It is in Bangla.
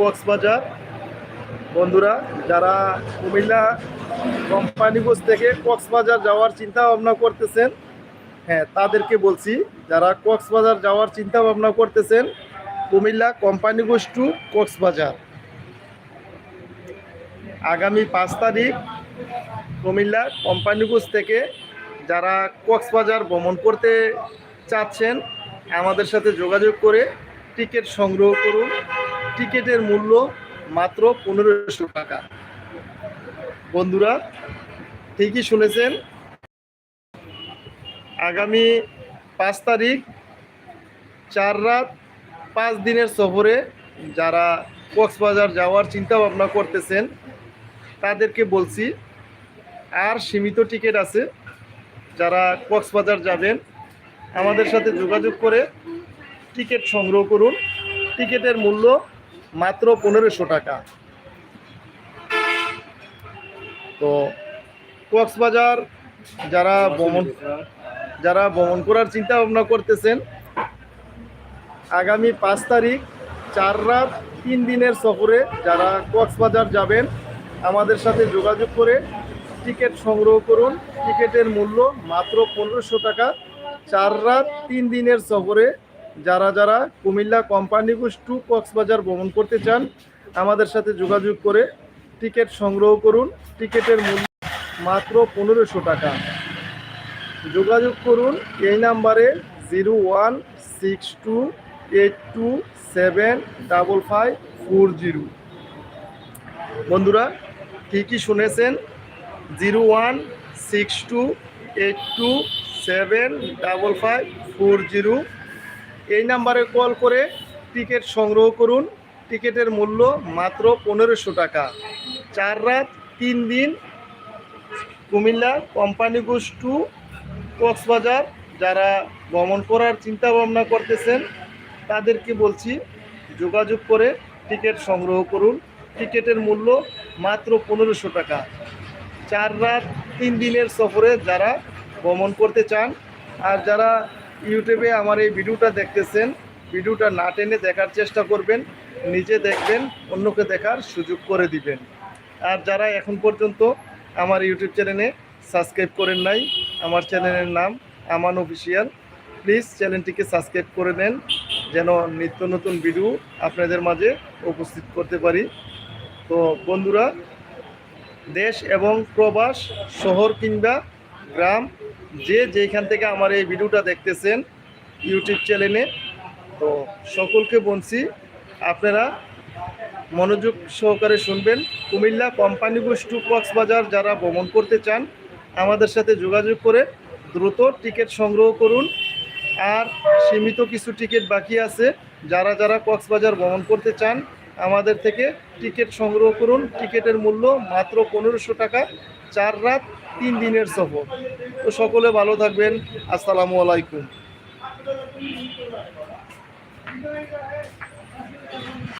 কক্সবাজার। বন্ধুরা, যারা কুমিল্লা কোম্পানিগঞ্জ থেকে কক্সবাজার যাওয়ার চিন্তা ভাবনা করতেছেন হ্যাঁ তাদেরকে বলছি, যারা কক্সবাজার যাওয়ার চিন্তা ভাবনা করতেছেন, কুমিল্লা কোম্পানি কোম্পানিগঞ্জ টু কক্সবাজার। আগামী পাঁচ তারিখ কুমিল্লা কোম্পানি কোম্পানিগঞ্জ থেকে যারা কক্সবাজার ভ্রমণ করতে চাচ্ছেন, আমাদের সাথে যোগাযোগ করে টিকিট সংগ্রহ করুন। টিকিটের মূল্য মাত্র পনেরোশো টাকা। বন্ধুরা, ঠিকই শুনেছেন। আগামী পাঁচ তারিখ, চার রাত, পাঁচ দিনের সফরে যারা কক্সবাজার যাওয়ার চিন্তা ভাবনা করতেছেন, তাদেরকে বলছি, আর সীমিত টিকিট আছে, যারা কক্সবাজার যাবেন, আমাদের সাথে যোগাযোগ করে টিকিট সংগ্রহ করুন। টিকিটের মূল্য মাত্র পনেরোশো টাকা। তো কক্সবাজার যারা ভ্রমণ যারা ভ্রমণ করার চিন্তা ভাবনা করতেছেন, আগামী পাঁচ তারিখ, চার রাত, তিন দিনের সফরে যারা কক্সবাজার যাবেন, আমাদের সাথে যোগাযোগ করে টিকিট সংগ্রহ করুন। টিকিটের মূল্য মাত্র পনেরোশো টাকা। চার রাত, তিন দিনের সফরে যারা যারা কুমিল্লা কোম্পানিগুজ টু কক্সবাজার ভ্রমণ করতে চান, আমাদের সাথে যোগাযোগ করে টিকিট সংগ্রহ করুন। টিকিটের মূল্য মাত্র পনেরোশো টাকা। যোগাযোগ করুন এই নাম্বারে zero one six two eight two seven double five four zero. বন্ধুরা ঠিকই শুনেছেন? Zero one six two eight two seven double five four zero. এই নাম্বারে কল করে টিকিট সংগ্রহ করুন। টিকিটের মূল্য মাত্র পনেরোশো টাকা। চার রাত, তিন দিন কুমিল্লা কোম্পানিগঞ্জ টু, কক্সবাজার। যারা ভ্রমণ করার চিন্তা ভাবনা করতেছেন, তাদেরকে বলছি যোগাযোগ করে টিকিট সংগ্রহ করুন। টিকিটের মূল্য মাত্র পনেরোশো টাকা। চার রাত, তিন দিনের সফরে যারা ভ্রমণ করতে চান, আর যারা ইউটিউবে আমার এই ভিডিওটা দেখতেছেন ভিডিওটা না টেনে দেখার চেষ্টা করবেন, নিজে দেখবেন, অন্যকে দেখার সুযোগ করে দিবেন। আর যারা এখন পর্যন্ত আমার ইউটিউব চ্যানেলে সাবস্ক্রাইব করেন নাই, আমার চ্যানেলের নাম আমান অফিসিয়াল প্লিজ চ্যানেলটিকে সাবস্ক্রাইব করে নেন, যেন নিত্য নতুন ভিডিও আপনাদের মাঝে উপস্থিত করতে পারি। তো বন্ধুরা, দেশ এবং প্রবাস, শহর কিংবা গ্রাম যে যেখান থেকে আমার এই ভিডিওটা দেখতেছেন ইউটিউব চ্যানেলে, তো সকলকে বলছি, আপনারা মনোযোগ সহকারে শুনবেন। কুমিল্লা কোম্পানি টু কক্সবাজার যারা ভ্রমণ করতে চান, আমাদের সাথে যোগাযোগ করে দ্রুত টিকিট সংগ্রহ করুন। আর সীমিত কিছু টিকিট বাকি আছে, যারা যারা কক্সবাজার ভ্রমণ করতে চান, আমাদের থেকে টিকিট সংগ্রহ করুন। টিকিটের মূল্য মাত্র পনেরোশো টাকা। চার রাত তিন দিনের সফর। তো সকলে ভালো থাকবেন। আসসালামু আলাইকুম।